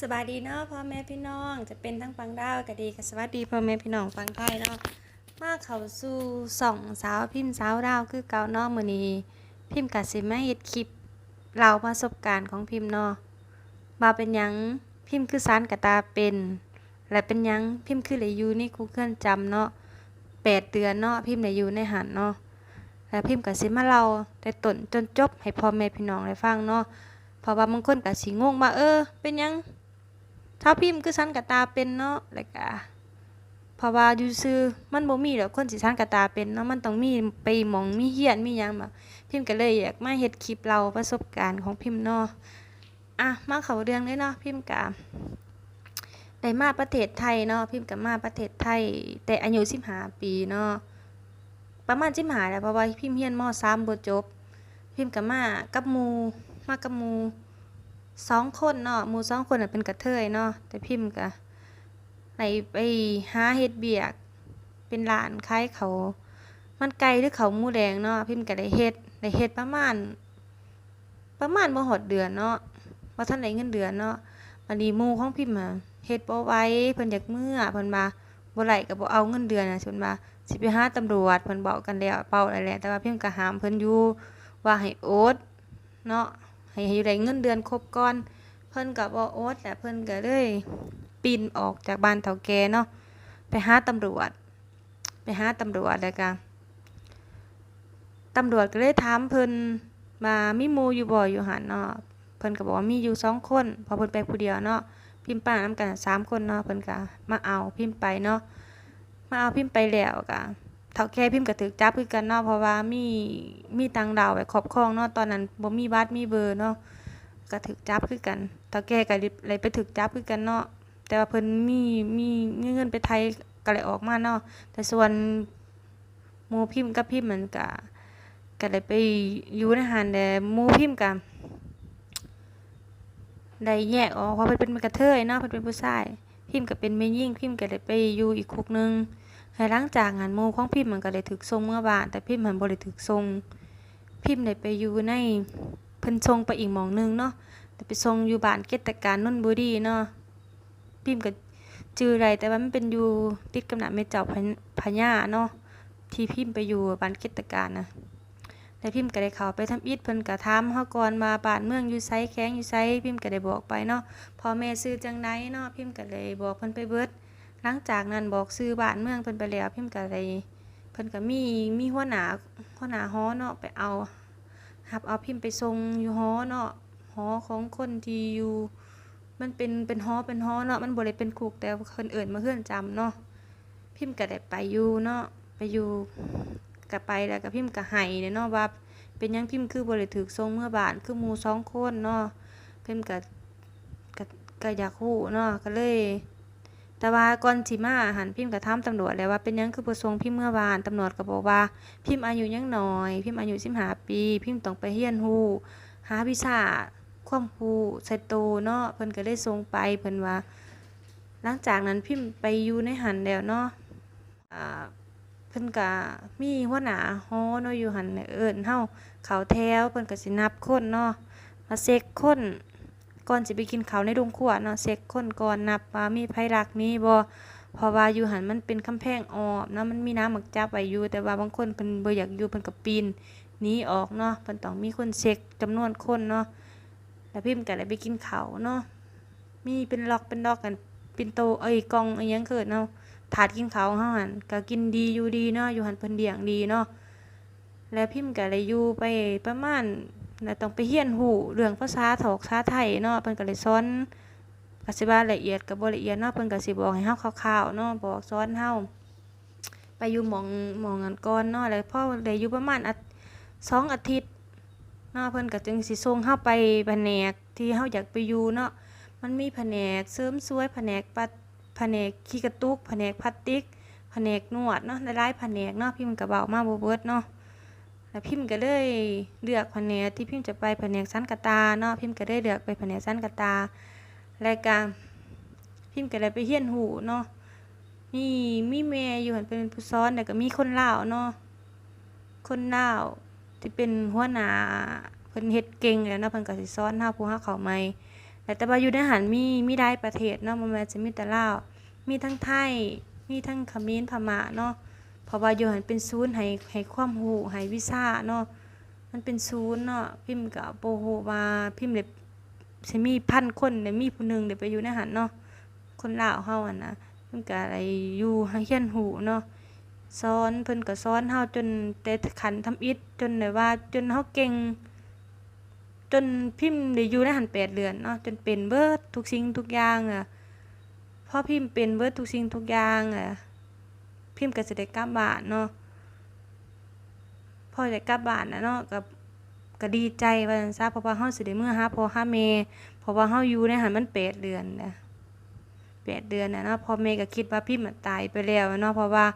สบายดีเนาะพ่อแม่พี่น้องจะเป็นทั้งฟังดาวก็ดีก็สวัสดีพ่อแม่พี่น้องฟังไทยเนาะมาเขาสู่สองสาวพิมพ์สาวดาวคือเกาเนาะมื้อนี้พิมพ์ก็สิมาเฮ็ดคลิปเล่าประสบการณ์ของพิมพ์เนาะว่าเป็นหยังพิมพ์คือสารกระตาเป็น และเป็นหยังพิมพ์คือได้อยู่ในคุกเคลื่อนจำเนาะแปดเดือนเนาะพิมพ์ได้อยู่ในหันเนาะแล้วพิมพ์ก็สิมาเล่าแต่ต้นจนจบให้พ่อแม่พี่น้องได้ฟังเนาะเพราะว่าบางคนก็สิงงว่าเออ เป็นหยัง ถ้าพิมพ์คือสันกะตาเป็นเนาะแล้วก็เพราะว่าอยู่ซื่อมันบ่มีดอกคนสิสั้นกะตาเป็นเนาะมันต้องมีไปมองมีเฮียนมีหยังแบบพิมพ์ก็เลยอยากมาเฮ็ดคลิปเราประสบการณ์ของพิมพ์เนาะอะมาเข้าเรื่องเลยเนาะพิมพ์ก็ได้มาประเทศไทยเนาะพิมพ์ก็มาประเทศไทย แต่อายุ15ปีเนาะประมาณ15แหละเพราะว่าพิมพ์เรียนม .3 บ่จบ พิมพ์ก็มากับมูมากับมู สองคนเนาะมูสองคนเป็นกระเทยเนาะแต่พิมพ์ก็ไหนไปหาเฮ็ดเบียก เป็นร้านขายเขา มันไกลหรือเขามูแดงเนาะพิมพ์ก็ได้เฮ็ดได้เฮ็ดประมาณ ประมาณบ่ฮอดเดือนเนาะบ่ทันได้เงินเดือนเนาะบัดนี้มูของพิมพ์อะเฮ็ดบ่ไหวเพิ่นอยากเมื่อเพิ่นว่าบ่ไหลก็บ่เอาเงินเดือนน่ะเพิ่นว่าสิไปหาตำรวจเพิ่นเว้ากันแล้วเป้าแล้วแหละแต่ว่าพิมพ์ก็ห้ามเพิ่นอยู่ว่าให้โอดเนาะ ให้ให้ได้เงินเดือนครบก่อน เพิ่นก็บ่อดแหละเพิ่นก็เลยปีนออกจากบ้านเฒ่าแกเนาะไปหาตำรวจ ไปหาตำรวจแล้วก็ตำรวจก็เลยถามเพิ่นมามีมูอยู่บ่อยอยู่หันเนาะเพิ่นก็บอกว่ามีอยู่สองคนพอเพิ่นไปผู้เดียวเนาะพิมพ์ป้านํกันสามคนเนาะเพิ่นก็มาเอาพิมพ์ไปเนาะมาเอาพิมพ์ไปแล้วก็ เฒ่าแก่พิมพ์ก็ถูกจับคือกันเนาะเพราะว่ามีมีต่างดาวไว้ครอบครองเนาะตอนนั้นบ่มีบัตรมีเบอร์เนาะก็ถึกจับคือกันเฒ่าแก่ก็เลยไปถึกจับคือกันเนาะแต่ว่าเพิ่นมีมีเงินไปไทยก็เลยออกมาเนาะแต่ส่วนหมูพิมพ์กับพิมพ์มันก็ก็เลยไปอยู่ในหันแต่หมูพิมพ์ก็ได้แยกออกเพราะเพิ่นเป็นกระเทยเนาะเพิ่นเป็นผู้ชายพิมพ์ก็เป็นแม่หญิงพิมพ์ก็เลยไปอยู่อีกคุกหนึง ให้หลังจากงานหมู่ของพิมพ์มันก็เลยถูกส่งเมื่อบ้านแต่พิมพ์มันบ่ได้ถูกส่งพิมพ์ได้ไปอยู่ในเพิ่นส่งไปอีกหมองหนึงเนาะแต่ไปส่งอยู่บ้านเกตการนนบุรีเนาะพิมพ์ก็จือได้แต่ว่ามันเป็นอยู่ติดกับหน้าแม่เจ้าพญาเนาะที่พิมพ์ไปอยู่บ้านเกตการนะแล้วพิมพ์ก็ได้เข้าไปทำอิฐเพิ่นก็ถามเฮาก่อนว่าบ้านเมืองอยู่ไสแข้งอยู่ไสพิมพ์ก็ได้บอกไปเนาะพ่อแม่ชื่อจังไดเนาะพิมพ์ก็เลยบอกเพิ่นไปเบิด หลังจากนั้นบอกชื่อบ้านเมืองเพิ่นไปแล้วพิมพ์ก็เลยเพิ่นก็มีมีหัวหน้าหัวหน้าหอเนาะไปเอาหับเอาพิมพ์ไปส่งอยู่หอเนาะหอของคนที่อยู่มันเป็นเป็นหอเป็นหอเนาะมันบ่ได้เป็นคุกแต่คนอื่นมาเฮือนจำเนาะพิมพ์ก็ได้ไปอยู่เนาะไปอยู่ก็ไปแล้วก็พิมพ์ก็ให้เนาะว่าเป็นยังพิมพ์คือบ่ได้ถูกส่งเมื่อบานคือหมู่สองคนเนาะพิมพ์ก็ก็ก็อยากฮู้เนาะก็เลย แต่ว่าก่อนสิมาหันพิมพ์ก็ถามตำรวจแล้วว่าเป็นยังคือบ่ส่งพิมพ์เมื่อบานตำรวจก็บอกว่า พิมพ์อายุยังน้อย พิมพ์อายุ15ปี พิมพ์ต้องไปเรียนรู้หาวิชาความรู้ใส่ตัวเนาะเพิ่นก็เลยส่งไปเพิ่นว่า หลังจากนั้นพิมพ์ไปอยู่ในหันแล้วเนาะอ่าเพิ่นก็มีหัวหน้าหอเนาะอยู่หันเอิ้นเฮาเขาแถวเพิ่นก็สินับคนเนาะมาเช็คคน ก่อนสิไปกินข้าวในโรงครัวเนาะเช็คคนก่อนนับว่ามีไผรักมีบ่เพราะว่าอยู่หันมันเป็นกำแพงออมเนาะมันมีน้ำหมักจับไว้อยู่ แต่ว่าบางคนเพิ่นบ่อยากอยู่เพิ่นก็ปีนหนีออกเนาะเพิ่นต้องมีคนเช็คจำนวนคนเนาะแล้วพิมพ์ก็ได้ไปกินข้าวเนาะมีเป็นล็อกเป็นล็อกกันเปินโตเอ้ยกองอิหยังเกิดเนาะถาดกินข้าวเฮาหันก็กินดีอยู่ดีเนาะอยู่หันเพิ่นเลี้ยงดีเนาะแล้วพิมพ์ก็เลยอยู่ไปประมาณ แล้วต้องไปเรียนรู้เรื่องภาษาถอกภาษาไทยเนาะเพิ่นก็เลยสอนกสิว่าละเอียดก็บ่ละเอียดเนาะเพิ่นก็สิบอกให้เฮาคร่าวๆเนาะบอกสอนเฮาไปอยู่หมองหมองนั้นก่อนเนาะแล้วพอได้อยู่ประมาณสองอาทิตย์เนาะเพิ่นก็จึงสิส่งเฮาไปแผนกที่เฮาอยากไปอยู่เนาะมันมีแผนกเสริมสวยแผนกปัดแผนกขี้กระตุกแผนกพลาสติกแผนกนวดเนาะหลายๆแผนกเนาะพิมพ์ก็เว้ามาบ่เบิดเนาะ แล้วพิมพ์ก็เลยเลือกแผนกที่พิมพ์จะไปแผนกสันกะตาเนาะพิมพ์ก็ได้เลือกไปแผนกสันกะตาแล้วก็พิมพ์ก็ได้ไปเรียนรู้เนาะมีมีแม่อยู่หันเป็นผู้สอนแล้วก็มีคนเล่าเนาะคนเล่าที่เป็นหัวหน้าเพิ่นเฮ็ดเก่งแล้วเนาะเพิ่นก็สิสอนเฮาผู้เฮาเข้าใหม่แล้แต่ว่าอยู่ในหันมีมีได้ประเทศเนาะม่นจะมีแต่ลาวมีทั้งไทยมีทั้งขมรพม่าเนาะ เพราะว่าอยู่หันเป็นศูนย์ให้ให้ความรู้ให้วิชาเนาะมันเป็นศูนย์เนาะพิมพ์ก็บ่ฮู้ว่าพิมพ์ได้สิมีพันคนได้มีผู้หนึ่งได้ไปอยู่ในหันเนาะคนลาวเฮาอะนะเพิ่นก็ได้อยู่ให้เรียนรู้เนาะสอนเพิ่นก็สอนเฮาจนแต่ขันทำอิฐจนได้ว่าจนเฮาเก่ง จนพิมพ์ได้อยู่ในหันแปดเดือนเนาะจนเป็นเบิดทุกสิ่งทุกอย่างอะพอพิมพ์เป็นเบิดทุกสิ่งทุกอย่างอะ พิมพ์ก็สิได้กลับบ้านเนาะพอได้กลับบ้านนะเนาะก็ก็ดีใจว่าซั่นซะเพราะว่าเฮาสิได้มื้อหาพ่อหาแม่เพราะว่าเฮาอยู่ในหันมันแปดเดือนนะแปดเดือนนะเนาะพ่อแม่ก็คิดว่าพิมพ์มันตายไปแล้วเนาะเพราะว่า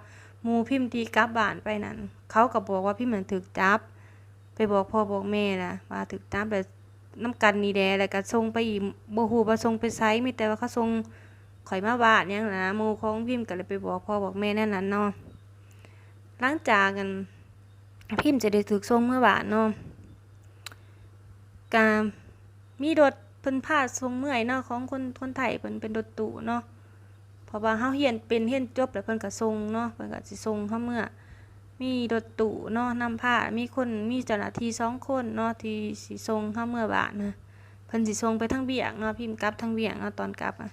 หมู่พิมพ์ที่กลับบ้านไปนั่นเขาก็บอกว่าพิมพ์มันถูกจับ ไปบอกพ่อบอกแม่นะว่าถูกจับแล้วน้ำกันนี่แดแล้วก็ส่งไปอีกบ่ฮู้ว่าส่งไปไสมีแต่ว่าเขาส่ง ข่อยมาบานหยังนะหมู่ของพิมพ์ก็เลยไปบอกพ่อบอกแม่นั่นน่ะเนาะหลังจากกันพิมพ์จะได้ถูกส่งเมื่อบานเนาะกามีรถเพิ่นพาส่งเมื่อยเนาะของคนคนไทยเพิ่นเป็นรถตู้เนาะเพราะว่าเฮาเรียนเป็นเรียนจบแล้วเพิ่นก็ส่งเนาะเพิ่นก็สิส่งเฮาเมื่อ มีรถตู้เนาะนำพามีคนมีเจ้าหน้าที่สองคนเนาะที่สิส่งเฮาเมื่อบานนะเพิ่นสิส่งไปทางเวียงเนาะพิมพ์กลับทางเวียงเนาะตอนกลับอะ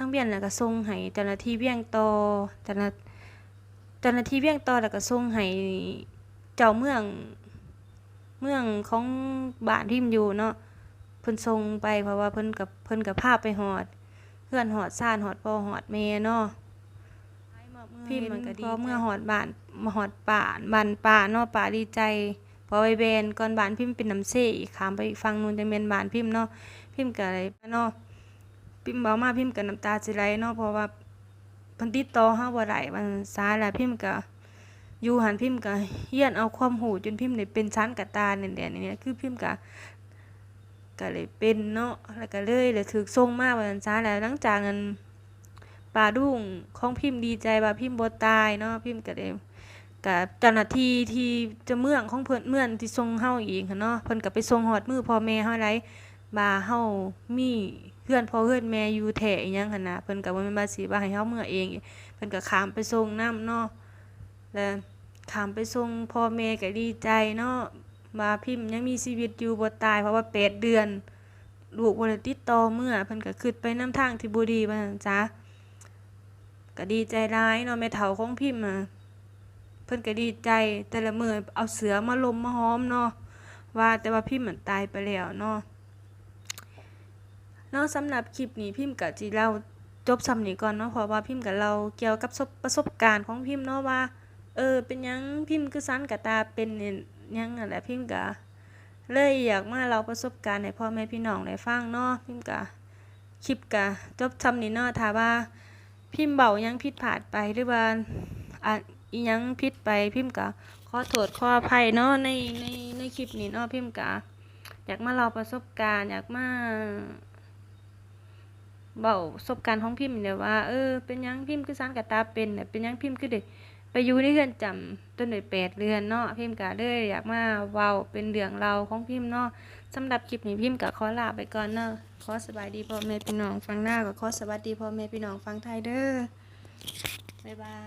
ทางเวียงแล้วก็ส่งให้เจ้าหน้าที่เวียงต่อเจ้าหน้าเจ้าหน้าที่เวียงต่อแล้วก็ส่งให้เจ้าเมืองเมืองของบ้านพิมพ์อยู่เนาะเพิ่นส่งไปเพราะว่าเพิ่นกับเพิ่นก็พาไปฮอดเพื่อนฮอดซ่านฮอดพ่อฮอดแม่เนาะพิมพ์มันก็ดีพอเมื่อหอดบ้านมาหอดป่านบ้านป่าเนาะป่าดีใจพอไปแบนก่อนบ้านพิมพ์เป็นน้ำเสอีกขามไปอีกฝั่งนู้นจะเป็นบ้านพิมพ์เนาะพิมพ์ก็อะไรเนาะ พิมพ์เบามาพิมพ์ก็น้ำตาสิไหลเนาะเพราะว่าพิ่นติดต่อเฮาบ่ได้มันสายแล้วพิมพ์ก็อยู่หันพิมพ์ก็เฮียนเอาความรู้จนพิมพ์ได้เป็นชั้นกระตาเนี่ยแหละนี่คือพิมพ์ก็ก็เลยเป็นเนาะแล้วก็เลยเลยถูกส่งมาว่าซั่นซะแล้วหลังจากนั้นปลาดุ้งของพิมพ์ดีใจว่าพิมพ์บ่ตายเนาะพิมพ์ก็ได้กับเจ้าหน้าที่ที่จะเมืองของเพิ่นเมื่องที่ส่งเฮาอีกเนาะเพิ่นก็ไปส่งฮอดมือพ่อแม่เฮาได้ ว่าเฮามีเพื่อนพ่อเพื่อนแม่อยู่แท้อีหยังหั่นนะเพิ่นก็บ่แม่นว่าสิว่าให้เฮาเมื่อเองเพิ่นก็ขามไปส่งนํเนาะแล้วขามไปส่งพ่อแม่ก็ดีใจเนาะว่าพิมพ์ยังมีชีวิตอยู่บ่ตายเพราะว่าแปดเดือนลูกบ่ได้ติดต่อเมื่อเพิ่นก็คิดไปนำทางที่บ่ดีว่าซั่นจ้ะก็ดีใจร้ายเนาะแม่เฒ่าของพิมพ์อะเพิ่นก็ดีใจแต่ละมื้อเอาเสือมาลมมาหอมเนาะว่าแต่ว่าพิมพ์มันตายไปแล้วเนาะ เนาะสำหรับคลิปนี้พิมพ์ก็สิเล่าจบส่ำนี้ก่อนเนาะเพราะว่าพิมพ์ก็เล่าเกี่ยวกับประสบการณ์ของพิมพ์เนาะว่า เออ เป็นยังพิมพ์คือสั้นกะตาเป็นยังนั่นแหละพิมพ์ก็เลยอยากมาเล่าประสบการณ์ให้พ่อแม่พี่น้องได้ฟังเนาะพิมพ์ก็คลิปก็จบส่ำนี้เนาะถ้าว่า พิมพ์เบายังผิดพลาดไปหรือว่าอะอียังผิดไปพิมพ์ก็ขอโทษขออภัยเนาะในในในคลิปนี้เนาะพิมพ์ก็อยากมาเล่าประสบการณ์ อยากมา เบาประสบการณ์ของพิมพ์เนี่ยว่าเออเป็นยังพิมพ์คือสานกับตาเป็นเนี่ยเป็นยังพิมพ์คือเด็กไปอยู่ในเรือนจำต้นเดือนแปดเดือนเนาะพิมพ์ก็เลยอยากมาเว้าเป็นเรื่องเราของพิมพ์เนาะสำหรับคลิปนี้พิมพ์ก็ขอลาไปก่อนเนาะขอสบายดีพ่อแม่พี่น้องฟังหน้าก็ขอสวัสดีพ่อแม่พี่น้องฟังไทยเด้อบ๊ายบาย